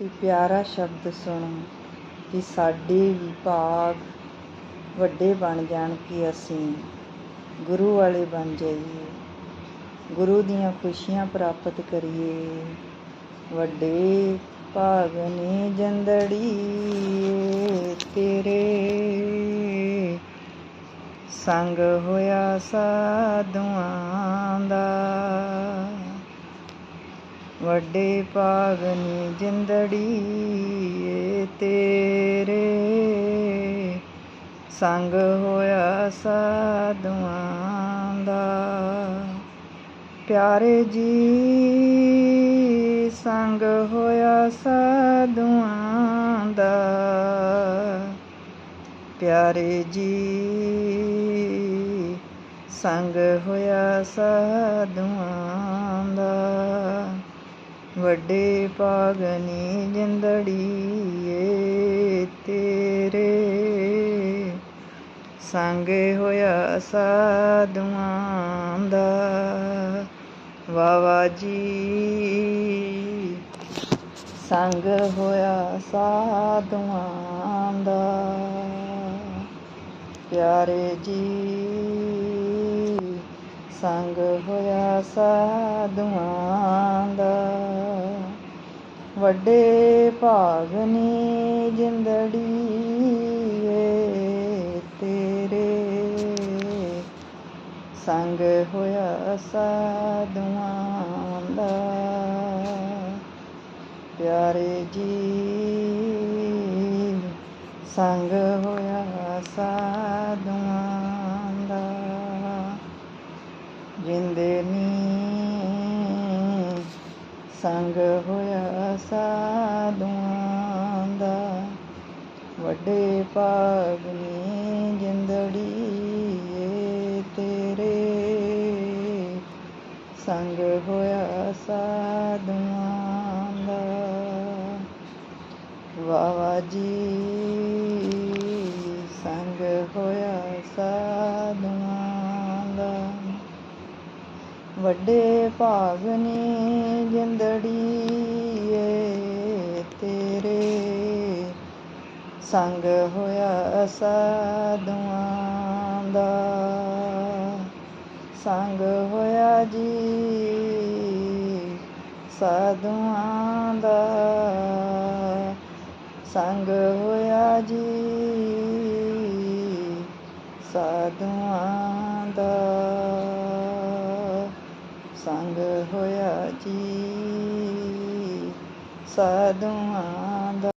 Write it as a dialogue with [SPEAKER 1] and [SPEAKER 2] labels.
[SPEAKER 1] ਤੇ ਪਿਆਰਾ ਸ਼ਬਦ ਸੁਣੋ ਕਿ ਸਾਡੇ ਵੀ ਭਾਗ ਵੱਡੇ ਬਣ ਜਾਣ ਕਿ ਅਸੀਂ ਗੁਰੂ ਵਾਲੇ ਬਣ ਜਾਈਏ। ਗੁਰੂ ਦੀਆਂ ਖੁਸ਼ੀਆਂ ਪ੍ਰਾਪਤ ਕਰੀਏ। ਵੱਡੇ ਭਾਗ ਨੇ ਜੰਦੜੀ ਤੇਰੇ। ਸੰਗ ਹੋਇਆ ਸਾਧੂਆਂ ਦਾ। ਵੱਡੇ ਪਾਗਨੀ ਨੇ ਜਿੰਦੜੀ ਤੇਰੇ। ਸੰਗ ਹੋਇਆ ਸਾਧੂਆਂ ਦਾ, ਪਿਆਰੇ ਜੀ, ਸੰਗ ਹੋਇਆ ਸਾਧੂਆਂ ਦਾ। ਪਿਆਰੇ ਜੀ, ਸੰਗ ਹੋਇਆ ਸਾਧੂਆਂ ਦਾ। ਵੱਡੇ ਪਾਗਨੀ ਜਿੰਦੜੀ ਤੇਰੇ। ਸੰਗ ਹੋਇਆ ਸਾਧੂਆਂ ਦਾ ਵਾਵਾ ਜੀ। ਸੰਗ ਹੋਇਆ ਸਾਧੂਆਂ ਦਾ, ਪਿਆਰੇ ਜੀ। ਸੰਗ ਹੋਇਆ ਸਾਧੂਆਂ ਦਾ। ਵੱਡੇ ਭਾਗ ਨੇ ਜਿੰਦੜੀ ਏ ਤੇਰੇ। ਸੰਗ ਹੋਇਆ ਸਾਧੂਆਂ ਦਾ। ਪਿਆਰੇ ਜੀ, ਸੰਗ ਹੋਇਆ ਸਾਧੂਆਂ ਦਾ ਜਿੰਦੇ ਨੀ ਸੰਗ ਹੋਇਆ ਸਾਧੂਆਂ ਦਾ। ਵੱਡੇ ਭਾਗ ਨੀ ਜਿੰਦੜੀ ਏ ਤੇਰੇ। ਸੰਗ ਹੋਇਆ ਸਾਧੂਆਂ ਦਾ। ਵਾਵਾ ਜੀ, ਸੰਗ ਹੋਇਆ ਸਾਧੂਆਂ ਵੱਡੇ ਭਾਗ ਨੇ ਜਿੰਦੜੀ ਤੇਰੇ। ਸੰਗ ਹੋਇਆ ਸਾਧੂਆਂ ਦਾ। ਸੰਗ ਹੋਇਆ ਜੀ ਸਾਧੂਆਂ ਦਾ। ਸੰਗ ਹੋਇਆ ਜੀ ਸਾਧੂਆਂ ਦਾ। ਸੰਗ ਹੋਇਆ ਜੀ। ਸਾਧੂਆਂ ਦਾ